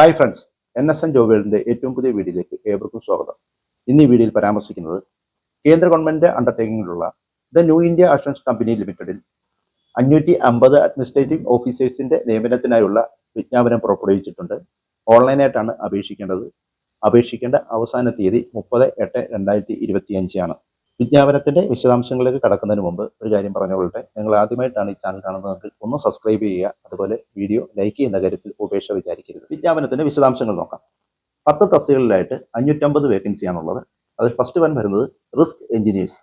Hi friends N S N ജോബുകളുടെ ഏറ്റവും പുതിയ വീഡിയോയിലേക്ക് ഏവർക്കും സ്വാഗതം. ഇന്ന് ഈ വീഡിയോയിൽ പരാമർശിക്കുന്നത് കേന്ദ്ര government അണ്ടർടേക്കിങ്ങിലുള്ള the New India Assurance Company ലിമിറ്റഡിൽ അഞ്ഞൂറ്റി അമ്പത് അഡ്മിനിസ്ട്രേറ്റീവ് ഓഫീസേഴ്സിന്റെ നിയമനത്തിനായുള്ള വിജ്ഞാപനം പുറപ്പെടുവിച്ചിട്ടുണ്ട്. ഓൺലൈനായിട്ടാണ് അപേക്ഷിക്കേണ്ടത്. അപേക്ഷിക്കേണ്ട അവസാന തീയതി മുപ്പത് എട്ട് രണ്ടായിരത്തി ഇരുപത്തിയഞ്ചാണ് വിജ്ഞാപനത്തിന്റെ വിശദാംശങ്ങളിലേക്ക് കടക്കുന്നതിന് മുമ്പ് ഒരു കാര്യം പറഞ്ഞുകൊള്ളട്ടെ. നിങ്ങൾ ആദ്യമായിട്ടാണ് ഈ ചാനൽ കാണുന്നതെങ്കിൽ ഒന്ന് സബ്സ്ക്രൈബ് ചെയ്യുക. അതുപോലെ വീഡിയോ ലൈക്ക് ചെയ്യുന്ന കാര്യത്തിൽ ഉപേക്ഷ വിചാരിക്കരുത്. വിജ്ഞാപനത്തിന്റെ വിശദാംശങ്ങൾ നോക്കാം. പത്ത് തസ്തികളിലായിട്ട് അഞ്ഞൂറ്റമ്പത് വേക്കൻസിയാണുള്ളത് അതിൽ ഫസ്റ്റ് വൺ വരുന്നത് റിസ്ക് എഞ്ചിനീയേഴ്സ്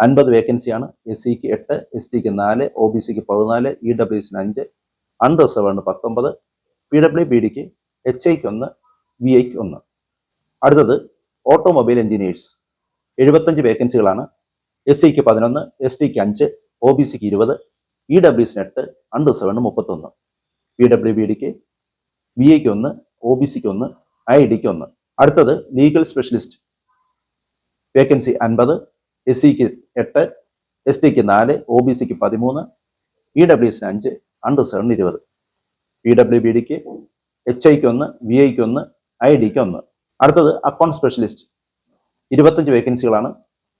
അൻപത് വേക്കൻസിയാണ് എസ് സിക്ക് എട്ട് എസ് ടിക്ക് നാല് ഒ ബി സിക്ക് പതിനാല് ഇ ഡബ്ല്യു എസിന് അഞ്ച് അൺറിസർവേഡിന് പത്തൊമ്പത് പി ഡബ്ല്യു ബി ഡിക്ക് എച്ച് ഐക്ക് ഒന്ന് വി ഐക്ക് ഒന്ന്. അടുത്തത് ഓട്ടോമൊബൈൽ എഞ്ചിനീയേഴ്സ് എഴുപത്തഞ്ച് വേക്കൻസികളാണ്. എസ് സിക്ക് പതിനൊന്ന് എസ് ടിക്ക് അഞ്ച് ഒ ബി സിക്ക് ഇരുപത് ഇ ഡബ്ല്യു സിന് എട്ട് അൺറിസർവേഡ് മുപ്പത്തൊന്ന്. പി ഡബ്ല്യു ബി ഡിക്ക് വി എക്ക് ഒന്ന് ഒ ബി സിക്ക് ഒന്ന് ഐ ഡിക്ക് ഒന്ന്. അടുത്തത് ലീഗൽ സ്പെഷ്യലിസ്റ്റ്. വേക്കൻസി അൻപത് എസ് സിക്ക് എട്ട് എസ് ടിക്ക് നാല് ഒ ബി സിക്ക് പതിമൂന്ന് ഇ ഡബ്ല്യു സിന് അഞ്ച് അൺറിസർവ്ഡ് ഇരുപത്. പി ഡബ്ല്യു ബി ഡിക്ക് എച്ച് ഐക്ക് ഒന്ന് വി ഐക്ക് ഒന്ന് ഐ ഡിക്ക് ഒന്ന്. അടുത്തത് അക്കൗണ്ട് സ്പെഷ്യലിസ്റ്റ്. ഇരുപത്തഞ്ച് വേക്കൻസികളാണ്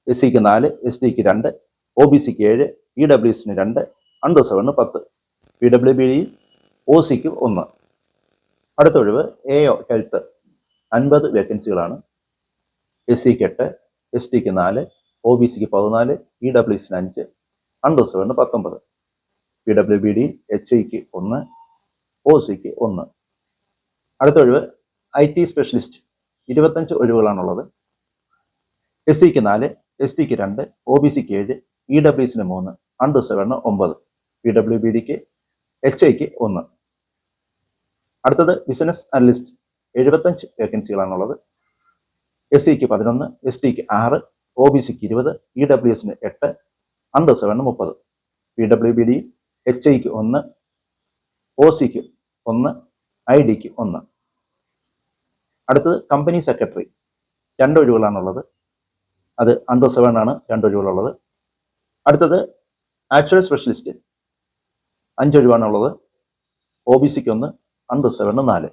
എസ് സിക്ക് നാല് എസ് ടിക്ക് രണ്ട് ഒ ബി സിക്ക് ഏഴ് ഇ ഡബ്ല്യു എസിന് രണ്ട് അണ്ടർ സെവന് പത്ത് P W B D O സിക്ക് ഒന്ന്. അടുത്ത ഒഴിവ് എ ഒ ഹെൽത്ത് അൻപത് വേക്കൻസികളാണ് എസ് സിക്ക് എട്ട് എസ് ടിക്ക് നാല് ഒ ബി സിക്ക് പതിനാല് ഇ ഡബ്ല്യു എസിന് അഞ്ച് അണ്ടർ സെവന് പത്തൊമ്പത്. P W B D H ഐക്ക് ഒന്ന് ഒ സിക്ക് ഒന്ന്. അടുത്ത ഒഴിവ് ഐ ടി സ്പെഷ്യലിസ്റ്റ് ഇരുപത്തഞ്ച് ഒഴിവുകളാണുള്ളത്. എസ് സിക്ക് നാല് എസ് ടിക്ക് രണ്ട് ഒ ബി സിക്ക് ഏഴ് ഇ ഡബ്ല്യു സിന് മൂന്ന് അൺറിസർവ്ഡിന് ഒമ്പത് പി ഡബ്ല്യു ബി ഡിക്ക് എച്ച് ഐക്ക് ഒന്ന്. അടുത്തത് ബിസിനസ് അനലിസ്റ്റ് എഴുപത്തഞ്ച് വേക്കൻസികളാണുള്ളത് എസ് സിക്ക് പതിനൊന്ന് എസ് ടിക്ക് ആറ് ഒ ബി സിക്ക് ഇരുപത് ഇ ഡബ്ല്യു എസിന് എട്ട് അൺറിസർവ്ഡിന് മുപ്പത്. P W B D H ഐക്ക് ഒന്ന് ഒ സിക്ക് ഒന്ന് ഐ ഡിക്ക് ഒന്ന്. അടുത്തത് കമ്പനി സെക്രട്ടറി രണ്ട് ഒഴിവുകളാണുള്ളത് അണ്ടർ സെവൻ ആണ് രണ്ടൊഴിവുകളുള്ളത് അടുത്തത് ആക്ച്വൽ സ്പെഷ്യലിസ്റ്റ് അഞ്ചൊഴിവാണുള്ളത് ഒ ബി സിക്ക് ഒന്ന് അണ്ടർ സെവന് നാല്.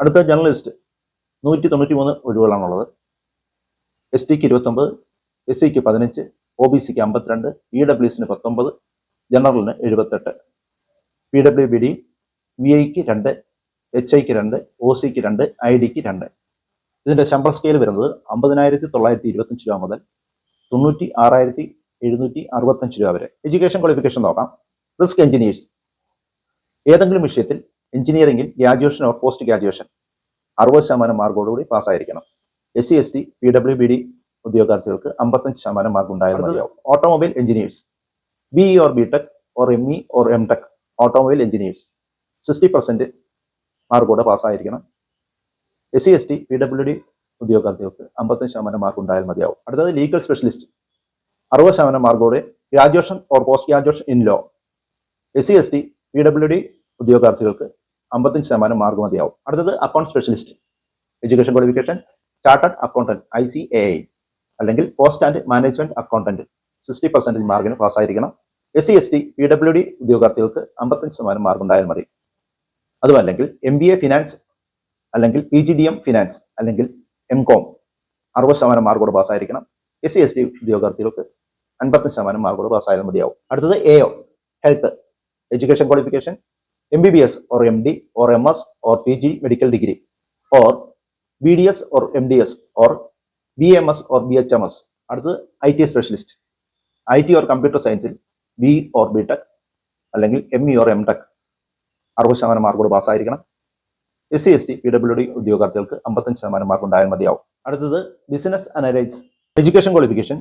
അടുത്ത ജേർണലിസ്റ്റ് നൂറ്റി തൊണ്ണൂറ്റി മൂന്ന് ഒഴിവുകളാണുള്ളത് എസ് ടിക്ക് ഇരുപത്തൊമ്പത് എസ് സിക്ക് പതിനഞ്ച് ഒ ബി സിക്ക് അമ്പത്തിരണ്ട് ഇ ഡബ്ല്യു എസിന് പത്തൊമ്പത് ജനറലിന് എഴുപത്തെട്ട്. P W B D V ഐക്ക് രണ്ട് എച്ച് ഐക്ക് രണ്ട് ഒ സിക്ക് രണ്ട് ഐ ഡിക്ക് രണ്ട്. ഇതിന്റെ ശമ്പള സ്കെയിൽ വരുന്നത് അമ്പതിനായിരത്തി തൊള്ളായിരത്തി ഇരുപത്തഞ്ച് രൂപ മുതൽ തൊണ്ണൂറ്റി ആറായിരത്തി എഴുന്നൂറ്റി അറുപത്തഞ്ച് രൂപ വരെ. എഡ്യൂക്കേഷൻ ക്വാളിഫിക്കേഷൻ നോക്കാം. റിസ്ക് എഞ്ചിനീയേഴ്സ് ഏതെങ്കിലും വിഷയത്തിൽ എഞ്ചിനീയറിംഗിൽ ഗ്രാജുവേഷൻ ഓർ പോസ്റ്റ് ഗ്രാജുവേഷൻ അറുപത് ശതമാനം മാർക്കോടുകൂടി പാസ്സായിരിക്കണം S C S T P W B D ഉദ്യോഗാർത്ഥികൾക്ക് അമ്പത്തഞ്ച് ശതമാനം മാർക്ക് ഉണ്ടായാൽ automobile engineers B E or B tech or M E or M tech automobile engineers sixty percent മാർക്കോടെ പാസ്സായിരിക്കണം S C S T P W D ഉദ്യോഗാർത്ഥികൾക്ക് അമ്പത്തഞ്ച് ശതമാനം mark ഉണ്ടായാൽ മതിയാവും. അടുത്തത് ലീഗൽ സ്പെഷ്യലിസ്റ്റ് അറുപത് ശതമാനം മാർക്കോടെ graduation or post graduation in law S C S T P W D ഉദ്യോഗാർത്ഥികൾക്ക് അമ്പത്തഞ്ച് ശതമാനം മാർക്ക് മതിയാവും. അടുത്തത് account specialist education qualification chartered accountant I C A I അല്ലെങ്കിൽ post and management accountant sixty percentage മാർക്കിന് പാസ്സായിരിക്കണം S C S T P W D ഉദ്യോഗാർത്ഥികൾക്ക് അമ്പത്തഞ്ച് ശതമാനം മാർക്ക് ഉണ്ടായാൽ മതി. അതുമല്ലെങ്കിൽ എം ബി എ ഫിനാൻസ് അല്ലെങ്കിൽ P G D M finance അല്ലെങ്കിൽ എം കോം അറുപത് ശതമാനം മാർക്കോട് പാസ്സായിരിക്കണം എസ് സി എസ് ടി ഉദ്യോഗാർത്ഥികൾക്ക് അൻപത്തഞ്ച് ശതമാനം മാർക്കോട് പാസ്സായാലും മതിയാവും. അടുത്തത് A O health education qualification M B B S or M D or M S or P G medical degree or B D S or M D S or B M S or B H M S അടുത്തത് I T specialist I T or computer സയൻസിൽ B or B tech അല്ലെങ്കിൽ M E or M tech അറുപത് ശതമാനം മാർക്കോട് പാസ്സായിരിക്കണം S C S T P W D ഉദ്യോഗാർത്ഥികൾക്ക് അമ്പത്തഞ്ച് ശതമാനം mark ഉണ്ടായാൽ മതിയാവും. അടുത്തത് business analysts education qualification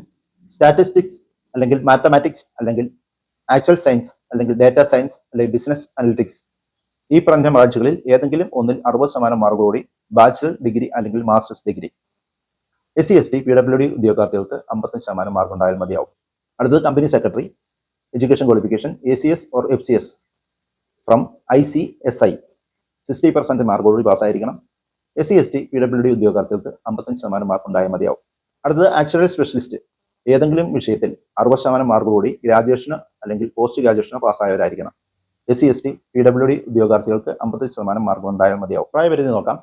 statistics അല്ലെങ്കിൽ മാത്തമാറ്റിക്സ് അല്ലെങ്കിൽ ആക്ച്വൽ സയൻസ് അല്ലെങ്കിൽ ഡാറ്റാ സയൻസ് അല്ലെങ്കിൽ ബിസിനസ് അനലിറ്റിക്സ് ഈ പറഞ്ഞ ബ്രാഞ്ചുകളിൽ ഏതെങ്കിലും ഒന്നിൽ അറുപത് ശതമാനം മാർക്കോടി ബാച്ചിലർ ഡിഗ്രി അല്ലെങ്കിൽ master's degree S C S T P W D ഉദ്യോഗാർത്ഥികൾക്ക് അമ്പത്തഞ്ച് ശതമാനം മാർക്ക് ഉണ്ടായാൽ മതിയാവും. അടുത്തത് company secretary education qualification A C S or F C S from I C S I sixty percent മാർക്കോടുകൂടി പാസ്സായിരിക്കണം S C S T P W D ഉദ്യോഗാർത്ഥികൾക്ക് അമ്പത്തഞ്ച് ശതമാനം mark ഉണ്ടായാൽ മതിയാവും. അടുത്തത് ആക്ച്വറൽ സ്പെഷ്യലിസ്റ്റ് ഏതെങ്കിലും വിഷയത്തിൽ അറുപത് ശതമാനം കൂടി ഗ്രാജുവേഷനോ അല്ലെങ്കിൽ പോസ്റ്റ് ഗ്രാജുവേഷനോ പാസ്സായവരായിരിക്കണം S C S T P W D ഉദ്യോഗാർത്ഥികൾക്ക് അമ്പത്തഞ്ച് ശതമാനം മാർക്ക് ഉണ്ടായാൽ മതിയാവും. പ്രായപരിധി നോക്കാം.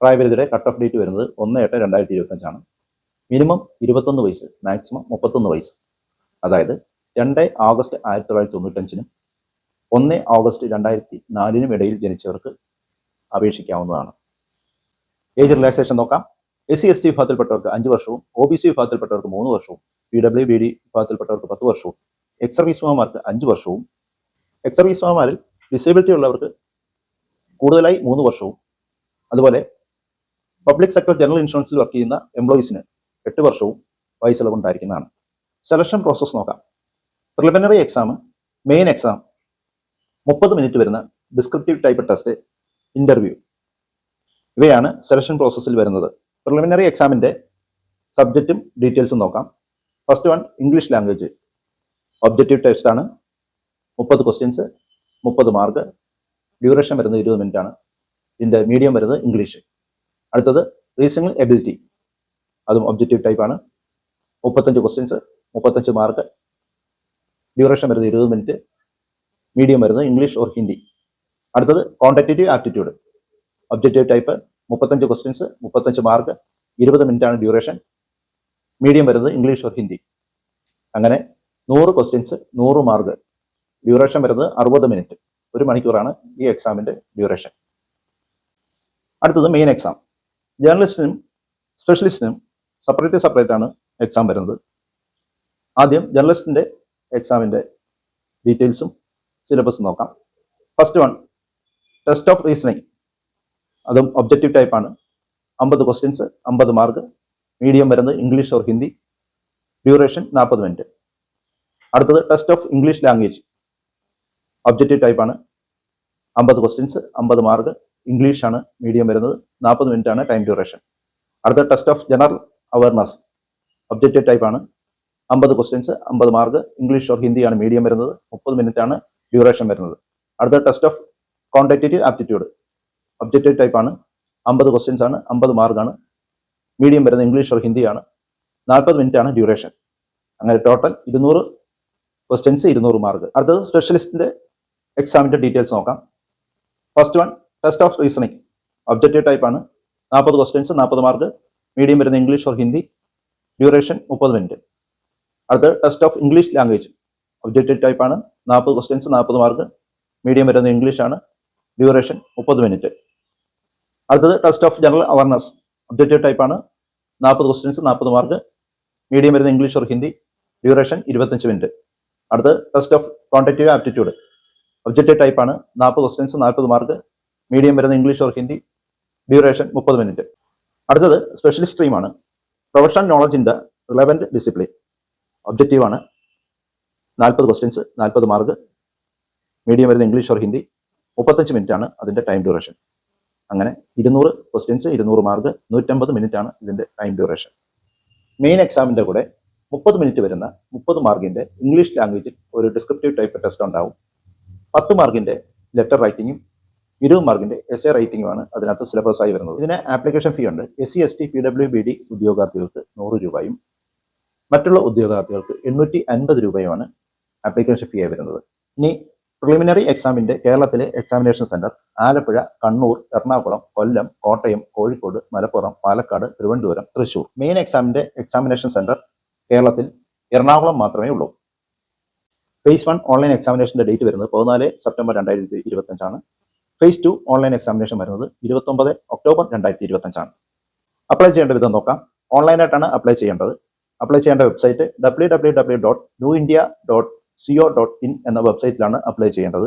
പ്രായപരിധിയുടെ കട്ട് ഓഫ് ഡേറ്റ് വരുന്നത് ഒന്ന് എട്ട് രണ്ടായിരത്തി ഇരുപത്തഞ്ചാണ്. മിനിമം ഇരുപത്തൊന്ന് വയസ്സ് മാക്സിമം മുപ്പത്തൊന്ന് വയസ്സ്. അതായത് രണ്ട് ആഗസ്റ്റ് ആയിരത്തി തൊള്ളായിരത്തി തൊണ്ണൂറ്റഞ്ചിനും ഒന്ന് ഓഗസ്റ്റ് രണ്ടായിരത്തി നാലിനും ഇടയിൽ ജനിച്ചവർക്ക് അപേക്ഷിക്കാവുന്നതാണ്. ഏജ് റിലാക്സേഷൻ നോക്കാം. എസ് സി എസ് ടി വിഭാഗത്തിൽപ്പെട്ടവർക്ക് അഞ്ച് വർഷവും ഒ ബി സി വിഭാഗത്തിൽപ്പെട്ടവർക്ക് മൂന്ന് വർഷവും പി ഡബ്ല്യു ബി ഡി വിഭാഗത്തിൽപ്പെട്ടവർക്ക് പത്ത് വർഷവും എക്സ് സർവീസ്മാർക്ക് അഞ്ച് വർഷവും എക്സ് സർവീസ്മാരിൽ ഡിസേബിലിറ്റി ഉള്ളവർക്ക് കൂടുതലായി മൂന്ന് വർഷവും. അതുപോലെ പബ്ലിക് സെക്ടർ ജനറൽ ഇൻഷുറൻസിൽ വർക്ക് ചെയ്യുന്ന എംപ്ലോയീസിന് എട്ട് വർഷവും വയസ്സിളവുണ്ടായിരിക്കുന്നതാണ് സെലക്ഷൻ പ്രോസസ്സ് നോക്കാം. പ്രിലിമിനറി എക്സാം മെയിൻ എക്സാം മുപ്പത് മിനിറ്റ് വരുന്ന ഡിസ്ക്രിപ്റ്റീവ് ടൈപ്പ് ടെസ്റ്റ് ഇന്റർവ്യൂ ഇവയാണ് സെലക്ഷൻ പ്രോസസ്സിൽ വരുന്നത്. പ്രിലിമിനറി എക്സാമിന്റെ സബ്ജക്റ്റും ഡീറ്റെയിൽസും നോക്കാം. First one English language objective test ആണ്. മുപ്പത് ക്വസ്റ്റ്യൻസ് മുപ്പത് മാർക്ക് ഡ്യൂറേഷൻ വരുന്നത് ഇരുപത് മിനിറ്റ് ആണ്. ഇതിന്റെ മീഡിയം വരുന്നത് ഇംഗ്ലീഷ് അടുത്തത് റീസണിംഗ് എബിലിറ്റി അതും ഒബ്ജക്റ്റീവ് ടൈപ്പ് ആണ്. മുപ്പത്തഞ്ച് ക്വസ്റ്റ്യൻസ് മുപ്പത്തഞ്ച് മാർക്ക് ഡ്യൂറേഷൻ വരുന്നത് ഇരുപത് മിനിറ്റ് മീഡിയം വരുന്നത് ഇംഗ്ലീഷ് ഓർ ഹിന്ദി അടുത്തത് കോണ്ടാക്റ്റേറ്റീവ് ആപ്റ്റിറ്റ്യൂഡ് ഒബ്ജക്റ്റീവ് ടൈപ്പ് മുപ്പത്തഞ്ച് ക്വസ്റ്റ്യൻസ് മുപ്പത്തഞ്ച് മാർക്ക് ഇരുപത് ആണ് ഡ്യൂറേഷൻ മീഡിയം വരുന്നത് ഇംഗ്ലീഷ് ഓർ ഹിന്ദി അങ്ങനെ നൂറ് ക്വസ്റ്റ്യൻസ് നൂറ് മാർക്ക് ഡ്യൂറേഷൻ വരുന്നത് അറുപത് മിനിറ്റ് ഒരു മണിക്കൂറാണ് ഈ എക്സാമിന്റെ ഡ്യൂറേഷൻ അടുത്തത് മെയിൻ എക്സാം ജേർണലിസ്റ്റിനും സ്പെഷ്യലിസ്റ്റിനും സെപ്പറേറ്റ് സെപ്പറേറ്റ് ആണ് എക്സാം വരുന്നത്. ആദ്യം ജേർണലിസ്റ്റിന്റെ എക്സാമിന്റെ ഡീറ്റെയിൽസും സിലബസും നോക്കാം. First one test of reasoning അതും ഒബ്ജക്റ്റീവ് ടൈപ്പ് ആണ്. അമ്പത് ക്വസ്റ്റ്യൻസ് അമ്പത് മാർക്ക് മീഡിയം വരുന്നത് ഇംഗ്ലീഷ് ഓർ ഹിന്ദി ഡ്യൂറേഷൻ നാൽപ്പത് മിനിറ്റ് അടുത്തത് test of English language objective type ആണ്. അമ്പത് ക്വസ്റ്റ്യൻസ് അമ്പത് മാർക്ക് ഇംഗ്ലീഷ് ആണ്. മീഡിയം വരുന്നത് നാൽപ്പത് മിനിറ്റ് ആണ് ടൈം ഡ്യൂറേഷൻ അടുത്ത test of general awareness objective type ആണ്. അമ്പത് ക്വസ്റ്റ്യൻസ് അമ്പത് മാർക്ക് ഇംഗ്ലീഷ് ഓർ ഹിന്ദിയാണ് മീഡിയം വരുന്നത് മുപ്പത് മിനിറ്റ് ആണ് ഡ്യൂറേഷൻ വരുന്നത്. അടുത്ത test of quantitative aptitude objective type ആണ്. അമ്പത് ക്വസ്റ്റ്യൻസ് ആണ്. അമ്പത് മാർക്കാണ് മീഡിയം വരുന്നത് ഇംഗ്ലീഷ് ഓർ ഹിന്ദിയാണ് നാൽപ്പത് മിനിറ്റ് ആണ് ഡ്യൂറേഷൻ അങ്ങനെ ടോട്ടൽ ഇരുന്നൂറ് ക്വസ്റ്റ്യൻസ് ഇരുന്നൂറ് മാർക്ക് അടുത്തത് സ്പെഷ്യലിസ്റ്റിന്റെ എക്സാമിന്റെ ഡീറ്റെയിൽസ് നോക്കാം. First one test of reasoning objective type ആണ്. നാൽപ്പത് ക്വസ്റ്റ്യൻസ് നാൽപ്പത് മാർക്ക് മീഡിയം വരുന്ന ഇംഗ്ലീഷ് ഓർ ഹിന്ദി ഡ്യൂറേഷൻ മുപ്പത് മിനിറ്റ് അടുത്തത് test of English language objective type ആണ്. നാൽപ്പത് ക്വസ്റ്റ്യൻസ് നാൽപ്പത് മാർക്ക് മീഡിയം വരുന്ന ഇംഗ്ലീഷ് ആണ്. ഡ്യൂറേഷൻ മുപ്പത് മിനിറ്റ് അടുത്തത് test of general awareness objective type ആണ്. നാൽപ്പത് ക്വസ്റ്റ്യൻസ് നാൽപ്പത് മാർക്ക് മീഡിയം വരുന്ന ഇംഗ്ലീഷ് ഓർ ഹിന്ദി ഡ്യൂറേഷൻ ഇരുപത്തഞ്ച് മിനിറ്റ് അടുത്തത് test of quantitative aptitude objective type ആണ്. നാൽപ്പത് ക്വസ്റ്റ്യൻസ് നാൽപ്പത് മാർക്ക് മീഡിയം വരുന്ന ഇംഗ്ലീഷ് ഓർ ഹിന്ദി ഡ്യൂറേഷൻ മുപ്പത് മിനിറ്റ് അടുത്തത് specialist സ്ട്രീമാണ് professional knowledge in the relevant discipline objective ആണ്. നാൽപ്പത് ക്വസ്റ്റ്യൻസ് നാൽപ്പത് മാർക്ക് മീഡിയം വരുന്ന ഇംഗ്ലീഷ് ഓർ ഹിന്ദി മുപ്പത്തഞ്ച് മിനിറ്റ് ആണ് അതിന്റെ ടൈം ഡ്യൂറേഷൻ അങ്ങനെ ഇരുന്നൂറ് ക്വസ്റ്റ്യൻസ് ഇരുന്നൂറ് മാർക്ക് നൂറ്റമ്പത് മിനിറ്റ് ആണ് ഇതിന്റെ ടൈം ഡ്യൂറേഷൻ മെയിൻ എക്സാമിന്റെ കൂടെ മുപ്പത് മിനിറ്റ് വരുന്ന മുപ്പത് മാർക്കിന്റെ ഇംഗ്ലീഷ് ലാംഗ്വേജിൽ ഒരു ഡിസ്ക്രിപ്റ്റീവ് ടൈപ്പ് ടെസ്റ്റ് ഉണ്ടാവും. പത്ത് മാർക്കിന്റെ ലെറ്റർ റൈറ്റിങ്ങും ഇരുപത് മാർക്കിന്റെ എസ് എ റൈറ്റിംഗുമാണ് അതിനകത്ത് സിലബസ് ആയി വരുന്നത്. ഇതിന് ആപ്ലിക്കേഷൻ ഫീ ഉണ്ട്. S C S T P W B D ഉദ്യോഗാർത്ഥികൾക്ക് നൂറ് രൂപയും മറ്റുള്ള ഉദ്യോഗാർത്ഥികൾക്ക് എണ്ണൂറ്റി അൻപത് രൂപയുമാണ് ആപ്ലിക്കേഷൻ ഫീ ആയി വരുന്നത്. ഇനി പ്രിലിമിനറി എക്സാമിന്റെ കേരളത്തിലെ examination centre Alappuzha Kannur Ernakulam Kollam Kottayam Kozhikode Malappuram Palakkad Thiruvananthapuram Thrissur main എക്സാമിന്റെ എക്സാമിനേഷൻ സെന്റർ കേരളത്തിൽ എറണാകുളം മാത്രമേ ഉള്ളൂ. ഫേസ് വൺ ഓൺലൈൻ എക്സാമിനേഷന്റെ ഡേറ്റ് വരുന്നത് പതിനാല് സെപ്റ്റംബർ രണ്ടായിരത്തി ഇരുപത്തഞ്ചാണ് ഫേസ് ടു ഓൺലൈൻ എക്സാമിനേഷൻ വരുന്നത് ഇരുപത്തൊമ്പത് ഒക്ടോബർ രണ്ടായിരത്തി ഇരുപത്തഞ്ചാണ് അപ്ലൈ ചെയ്യേണ്ട വിധം നോക്കാം. ഓൺലൈനായിട്ടാണ് അപ്ലൈ ചെയ്യേണ്ടത്. അപ്ലൈ ചെയ്യേണ്ട website W W W dot new India dot C O dot in എന്ന വെബ്സൈറ്റിലാണ് അപ്ലൈ ചെയ്യേണ്ടത്.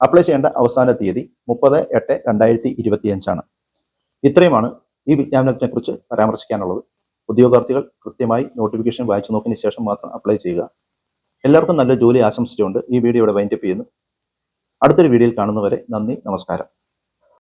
അപ്ലൈ ചെയ്യേണ്ട അവസാന തീയതി മുപ്പത് എട്ട് രണ്ടായിരത്തി ഇരുപത്തി അഞ്ചാണ് ഇത്രയുമാണ് ഈ വിജ്ഞാപനത്തിനെ കുറിച്ച് പരാമർശിക്കാനുള്ളത്. ഉദ്യോഗാർത്ഥികൾ കൃത്യമായി നോട്ടിഫിക്കേഷൻ വായിച്ചു നോക്കിയതിന് ശേഷം മാത്രം അപ്ലൈ ചെയ്യുക. എല്ലാവർക്കും നല്ല ജോലി ആശംസിച്ചുകൊണ്ട് ഈ വീഡിയോ ഇവിടെ വൈൻഡപ്പ് ചെയ്യുന്നു. അടുത്തൊരു വീഡിയോയിൽ കാണുന്നവരെ നന്ദി നമസ്കാരം.